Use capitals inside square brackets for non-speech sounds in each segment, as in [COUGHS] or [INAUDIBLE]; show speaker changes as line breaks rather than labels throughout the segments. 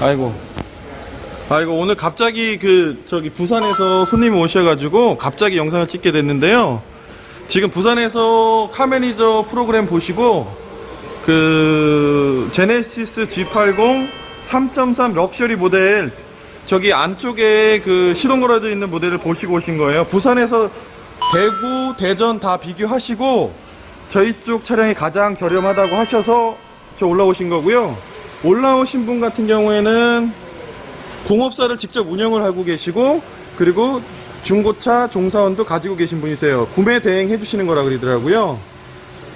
아이고. 아이고 오늘 갑자기 그 저기 부산에서 손님이 오셔가지고 갑자기 영상을 찍게 됐는데요. 지금 부산에서 카메니저 프로그램 보시고 그 제네시스 G80 3.3 럭셔리 모델 저기 안쪽에 그 시동 걸어져 있는 모델을 보시고 오신 거예요. 부산에서 대구, 대전 다 비교하시고 저희 쪽 차량이 가장 저렴하다고 하셔서 저 올라오신 거고요. 올라오신 분 같은 경우에는 공업사를 직접 운영을 하고 계시고 그리고 중고차 종사원도 가지고 계신 분이세요. 구매 대행 해주시는 거라 그러더라고요.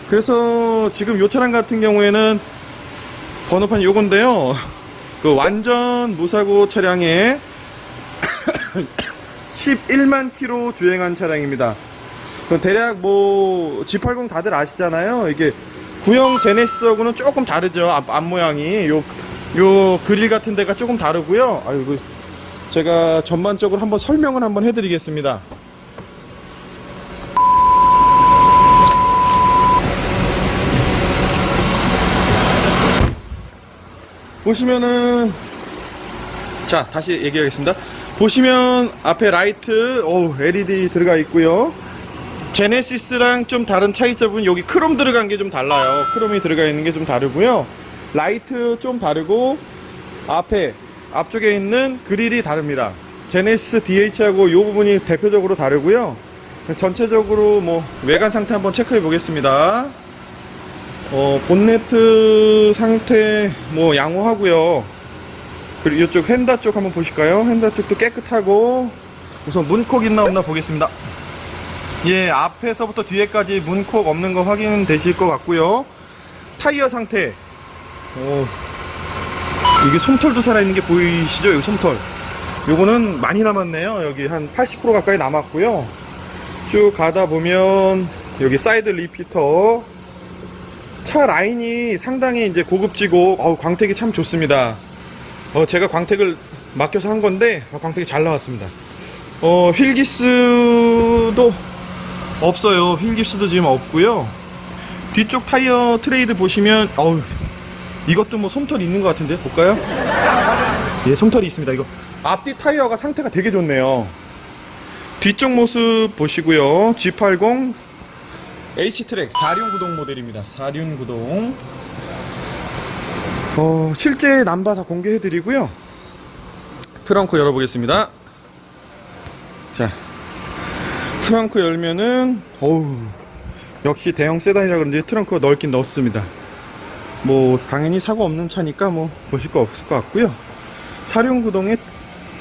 그래서 지금 요 차량 같은 경우에는 번호판이 요건데요. 그 완전 무사고 차량에 [COUGHS] 11만 킬로 주행한 차량입니다. 그 대략 뭐 G80 다들 아시잖아요. 이게 구형 제네시스하고는 조금 다르죠. 앞, 앞 모양이 요, 요 그릴 같은 데가 조금 다르고요. 그 제가 전반적으로 한번 설명을 한번 해드리겠습니다. 보시면은 자 다시 얘기하겠습니다. 보시면 앞에 라이트 오 LED 들어가 있고요. 제네시스랑 좀 다른 차이점은 여기 크롬 들어간 게 좀 달라요. 크롬이 들어가 있는 게 좀 다르고요. 라이트 좀 다르고 앞에 앞쪽에 있는 그릴이 다릅니다. 제네시스 DH하고 이 부분이 대표적으로 다르고요. 전체적으로 뭐 외관 상태 한번 체크해 보겠습니다. 어, 본네트 상태 뭐 양호하고요. 그리고 이쪽 휀다 쪽 한번 보실까요? 휀다 쪽도 깨끗하고 우선 문콕 있나 없나 보겠습니다. 예, 앞에서부터 뒤에까지 문콕 없는 거 확인되실 것 같고요. 타이어 상태. 어, 이게 솜털도 살아있는 게 보이시죠? 여기 솜털. 요거는 많이 남았네요. 여기 한 80% 가까이 남았고요. 쭉 가다 보면 여기 사이드 리피터. 차 라인이 상당히 이제 고급지고 어우, 광택이 참 좋습니다. 어, 제가 광택을 맡겨서 한 건데 어, 광택이 잘 나왔습니다. 어, 휠기스도 없어요. 휠깁스도 지금 없고요. 뒤쪽 타이어 트레이드 보시면 어우 이것도 뭐 솜털 있는 것 같은데 볼까요? 예, 솜털이 있습니다. 이거 앞뒤 타이어가 상태가 되게 좋네요. 뒤쪽 모습 보시고요. G80 H트랙 4륜 구동 모델입니다. 4륜 구동. 어, 실제 남바 다 공개해 드리고요. 트렁크 열어 보겠습니다. 자, 트렁크 열면은 어우 역시 대형 세단이라 그런지 트렁크가 넓긴 넓습니다. 뭐 당연히 사고 없는 차니까 뭐 보실 거 없을 것 같고요. 사륜구동의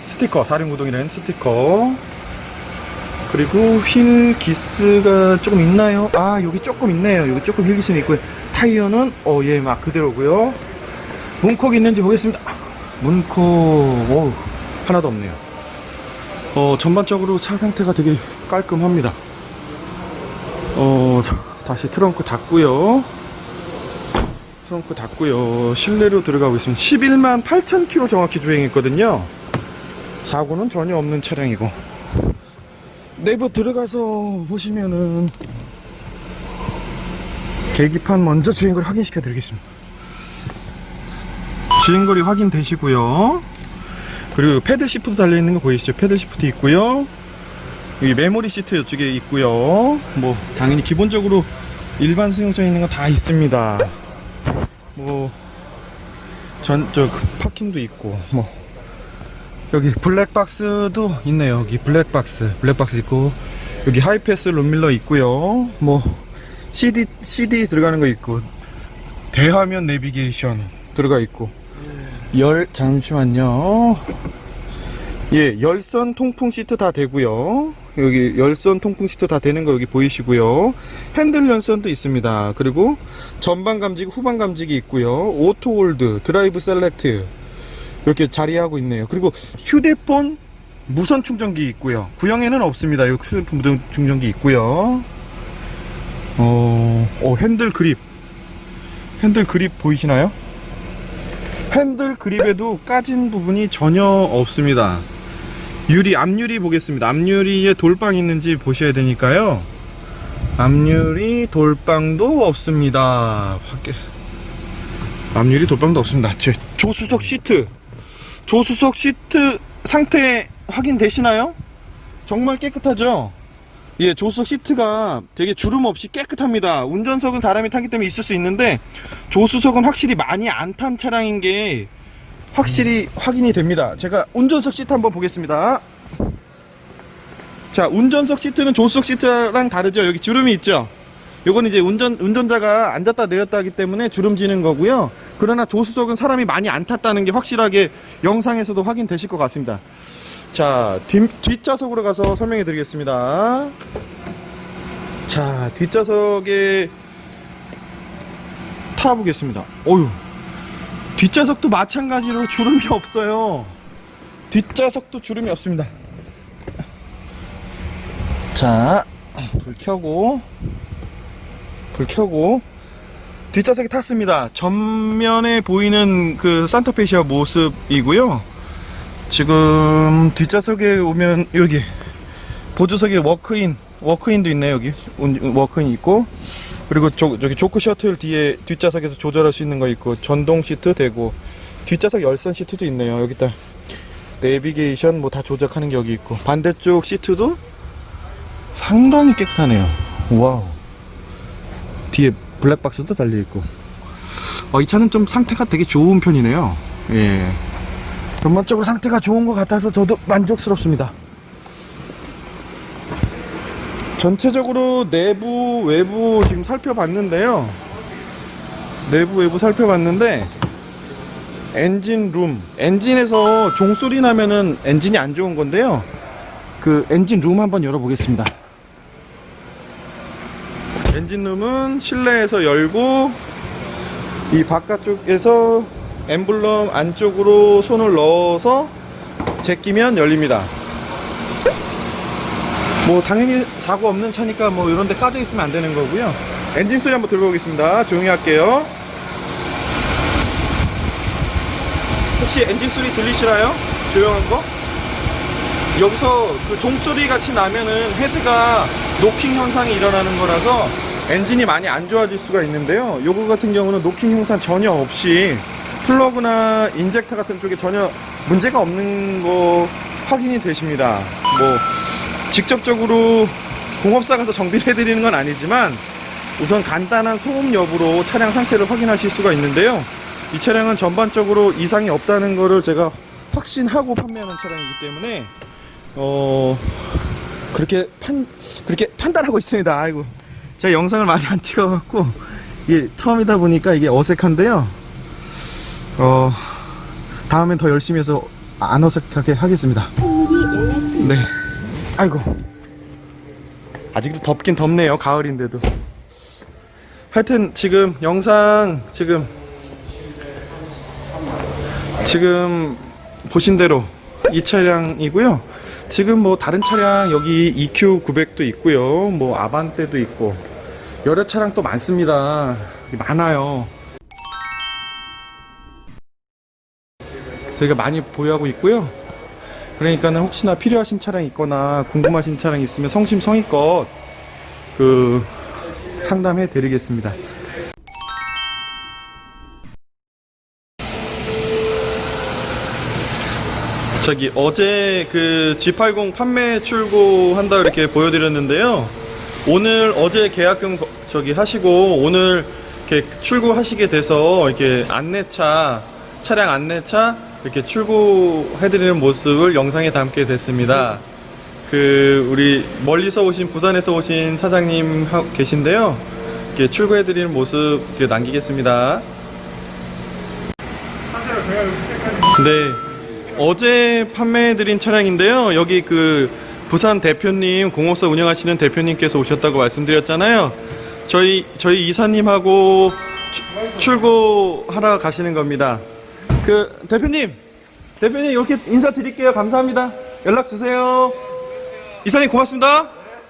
스티커 사륜구동이라는 스티커. 그리고 휠 기스가 조금 있나요? 아 여기 조금 있네요. 여기 조금 휠 기스는 있고요. 타이어는 어예 막 그대로고요. 문콕 있는지 보겠습니다. 문콕 오 하나도 없네요. 어, 전반적으로 차 상태가 되게 깔끔합니다. 어, 다시 트렁크 닫고요. 트렁크 닫고요. 실내로 들어가고 있습니다. 11만 8천 킬로 정확히 주행했거든요. 사고는 전혀 없는 차량이고. 내부 들어가서 보시면은 계기판 먼저 주행거리 확인시켜 드리겠습니다. 주행거리 확인되시고요. 그리고 패들 시프트 달려 있는 거 보이시죠? 패들 시프트 있고요. 여기 메모리 시트 이쪽에 있고요. 뭐 당연히 기본적으로 일반 승용차에 있는 거 다 있습니다. 뭐 전 저 파킹도 있고 뭐 여기 블랙박스도 있네요. 여기 블랙박스 블랙박스 있고 여기 하이패스 룸밀러 있고요. 뭐 CD CD 들어가는 거 있고 대화면 내비게이션 들어가 있고 열 잠시만요. 예, 열선 통풍 시트 다 되고요. 여기 열선 통풍 시트 다 되는 거 여기 보이시고요. 핸들 연선도 있습니다. 그리고 전방 감지기, 후방 감지기 있고요. 오토 홀드, 드라이브 셀렉트 이렇게 자리하고 있네요. 그리고 휴대폰 무선 충전기 있고요. 구형에는 없습니다. 여기 휴대폰 무선 충전기 있고요. 어, 어 핸들 그립. 핸들 그립 보이시나요? 핸들 그립에도 까진 부분이 전혀 없습니다. 유리, 앞유리 보겠습니다. 앞유리에 돌빵 있는지 보셔야 되니까요. 앞유리 돌빵도 없습니다. 밖에 앞유리 돌빵도 없습니다. 제 조수석 시트 조수석 시트 상태 확인되시나요? 정말 깨끗하죠? 예, 조수석 시트가 되게 주름 없이 깨끗합니다. 운전석은 사람이 타기 때문에 있을 수 있는데 조수석은 확실히 많이 안 탄 차량인 게 확실히 확인이 됩니다. 제가 운전석 시트 한번 보겠습니다. 자, 운전석 시트는 조수석 시트랑 다르죠? 여기 주름이 있죠? 요건 이제 운전, 운전자가 앉았다 내렸다 하기 때문에 주름 지는 거고요. 그러나 조수석은 사람이 많이 안 탔다는 게 확실하게 영상에서도 확인되실 것 같습니다. 자, 뒷, 뒷좌석으로 가서 설명해 드리겠습니다. 자, 뒷좌석에 타보겠습니다. 어휴. 뒷좌석도 마찬가지로 주름이 없어요. 뒷좌석도 주름이 없습니다. 자, 불 켜고, 불 켜고, 뒷좌석에 탔습니다. 전면에 보이는 그 산타페시아 모습이고요. 지금 뒷좌석에 오면 여기 보조석에 워크인 워크인도 있네 여기 운- 워크인 있고 그리고 저, 저기 조크 셔틀 뒤에 뒷좌석에서 조절할 수 있는 거 있고 전동 시트 되고 뒷좌석 열선 시트도 있네요. 여기다 내비게이션 뭐 다 조작하는 게 여기 있고. 반대쪽 시트도 상당히 깨끗하네요. 와우. 뒤에 블랙박스도 달려 있고. 어, 이 차는 좀 상태가 되게 좋은 편이네요. 예. 전반적으로 상태가 좋은 것 같아서 저도 만족스럽습니다. 전체적으로 내부, 외부 지금 살펴봤는데요. 내부, 외부 살펴봤는데 엔진 룸, 엔진에서 종소리 나면은 엔진이 안 좋은 건데요. 그 엔진 룸 한번 열어보겠습니다. 엔진 룸은 실내에서 열고 이 바깥쪽에서 엠블럼 안쪽으로 손을 넣어서 제끼면 열립니다. 뭐 당연히 사고 없는 차니까 뭐 이런 데 까져 있으면 안 되는 거고요. 엔진 소리 한번 들어보겠습니다. 조용히 할게요. 혹시 엔진 소리 들리시나요? 조용한 거? 여기서 그 종소리 같이 나면은 헤드가 노킹 현상이 일어나는 거라서 엔진이 많이 안 좋아질 수가 있는데요. 요거 같은 경우는 노킹 현상 전혀 없이 플러그나 인젝터 같은 쪽에 전혀 문제가 없는 거 확인이 되십니다. 뭐 직접적으로 공업사 가서 정비를 해드리는 건 아니지만 우선 간단한 소음 여부로 차량 상태를 확인하실 수가 있는데요. 이 차량은 전반적으로 이상이 없다는 거를 제가 확신하고 판매하는 차량이기 때문에 어 그렇게 판 그렇게 판단하고 있습니다. 아이고 제가 영상을 많이 안 찍어갖고 이게 처음이다 보니까 이게 어색한데요. 어 다음엔 더 열심히 해서 안 어색하게 하겠습니다. 네. 아이고 아직도 덥긴 덥네요. 가을인데도. 하여튼 지금 영상 지금 지금 보신 대로 이 차량이고요. 지금 뭐 다른 차량 여기 EQ 900도 있고요. 뭐 아반떼도 있고 여러 차량 또 많습니다. 많아요. 저희가 많이 보유하고 있고요. 그러니까는 혹시나 필요하신 차량 있거나 궁금하신 차량 있으면 성심성의껏 그 상담해 드리겠습니다. 저기 어제 그 G80 판매 출고한다 이렇게 보여드렸는데요. 오늘 어제 계약금 거- 저기 하시고 오늘 이렇게 출고하시게 돼서 이렇게 안내차 차량 안내차 이렇게 출고해드리는 모습을 영상에 담게 됐습니다. 그 우리 멀리서 오신 부산에서 오신 사장님 하- 계신데요. 이렇게 출고해드리는 모습 이렇게 남기겠습니다. 네. 어제 판매해드린 차량인데요. 여기 그 부산 대표님 공업사 운영하시는 대표님께서 오셨다고 말씀드렸잖아요. 저희 저희 이사님하고 추- 출고하러 가시는 겁니다. 그 대표님, 대표님 이렇게 인사 드릴게요. 감사합니다. 연락 주세요. 이사님 고맙습니다.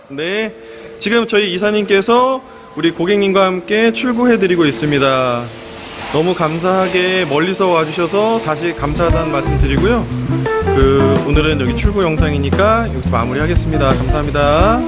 네. 지금 저희 이사님께서 우리 고객님과 함께 출고해 드리고 있습니다. 너무 감사하게 멀리서 와주셔서 다시 감사하다는 말씀 드리고요. 그 오늘은 여기 출고 영상이니까 여기서 마무리하겠습니다. 감사합니다.